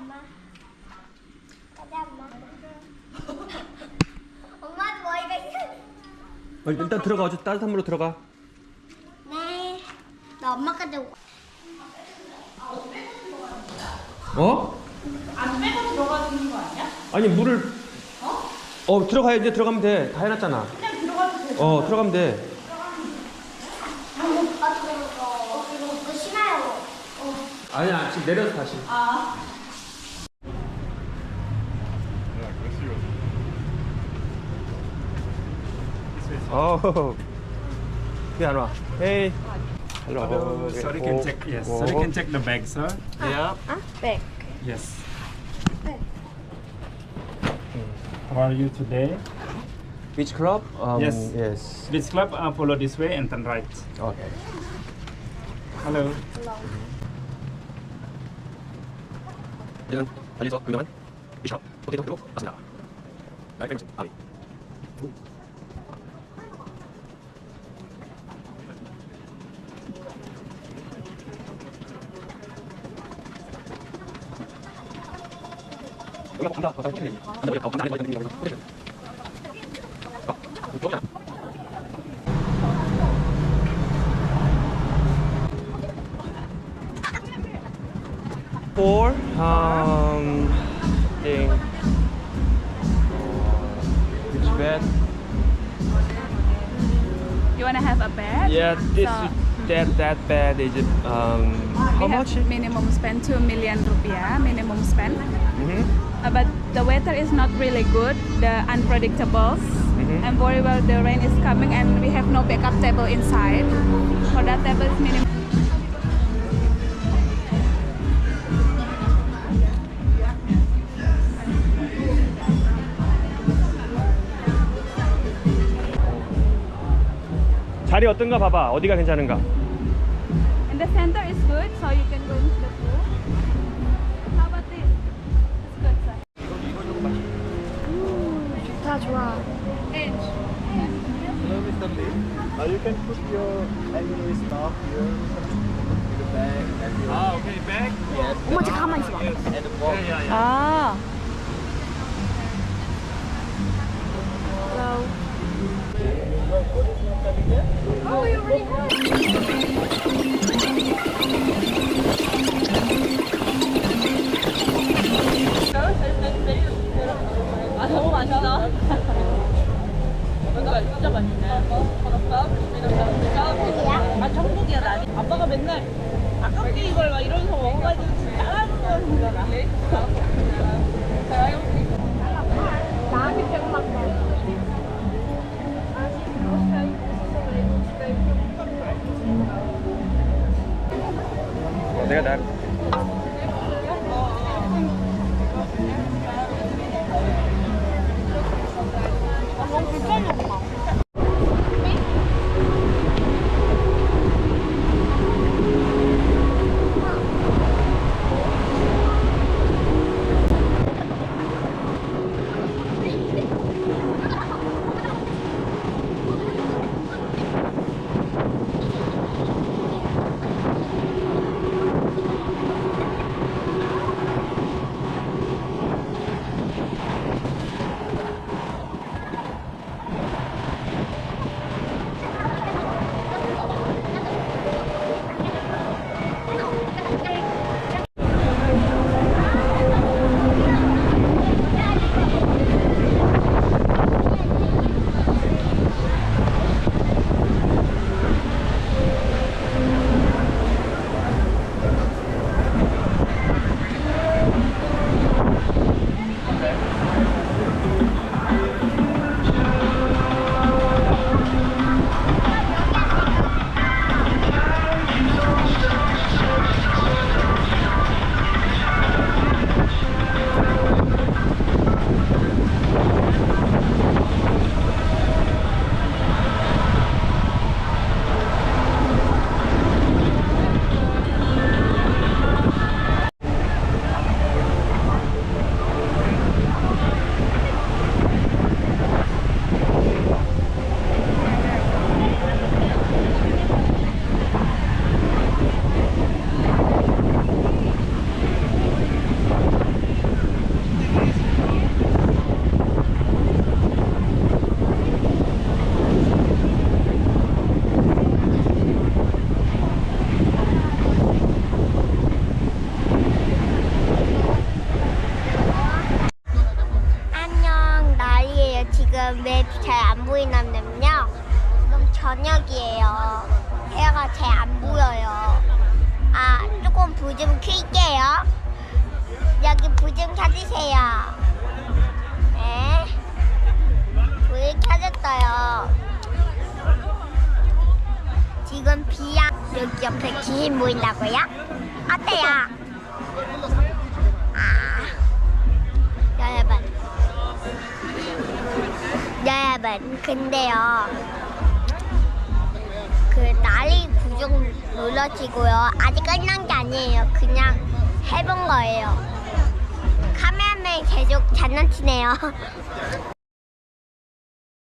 엄마. 가자, 엄마. 엄마도 머리가 이상해. 어, 일단 들어가. 어제 따뜻한 물로 들어가. 네. 나 엄마까지 오- 어? 안 빼고 들어가는 거 아니야? 아니 물을 어? 들어가야 이제 들어가면 돼. 다 해놨잖아. 그냥 들어가도 돼. 어 들어가면 돼. 아, 그거, 그거 심해요. 아니야 지금 내려서 다시. 아. 어. 왜안 와? 헤이. 헬로. Hello, sorry, can check. Yes, 오. sorry, can check the bag, sir. Yeah. 백. Yes. 네. How are you today? Beach club? Um, Yes. Yes. This club, uh, follow this way and turn right. Okay. Hello. 이제는 달리서 유명한 비숍 포테 Four. Um. Thing. Which bed? You wanna have a bed? Yeah, this So, that that bed is it um how much? Minimum spend two million rupiah. Minimum spend. Mm-hmm. Uh, but the weather is not really good. The unpredictables. Mhm. And worry about the rain is coming, and we have no backup table inside. For that table is minimum. 자리 어떤가 봐봐. 어디가 괜찮은가? And the center is good, so you can go into the pool. How about this? It's good, sir. 좋다, 좋아. Edge. Hello, Mr. Lee. Uh, you can put your any stuff here in the bag and your Ah, okay, bag. yes, 어머, 잠깐 가만히 있어봐. and the box. Ah. Oh, we 여기가 진짜 맛있네. 아 천국이야 나. 아빠가 맨날 아깝게 이걸 막 이러면서 먹어가지고 잘하는 지금 잘안 보이는데요. 지금 저녁이에요. 해가 잘 안 보여요. 아, 조금 부좀 켤게요. 여기 부좀 찾으세요. 네. 불 켜졌어요. 지금 비야 여기 옆에 기 보인다고요? 어때요? 여러분, 근데요. 그 날이 구경 눌러지고요. 아직 끝난 게 아니에요. 그냥 해본 거예요. 카메라맨 계속 장난치네요.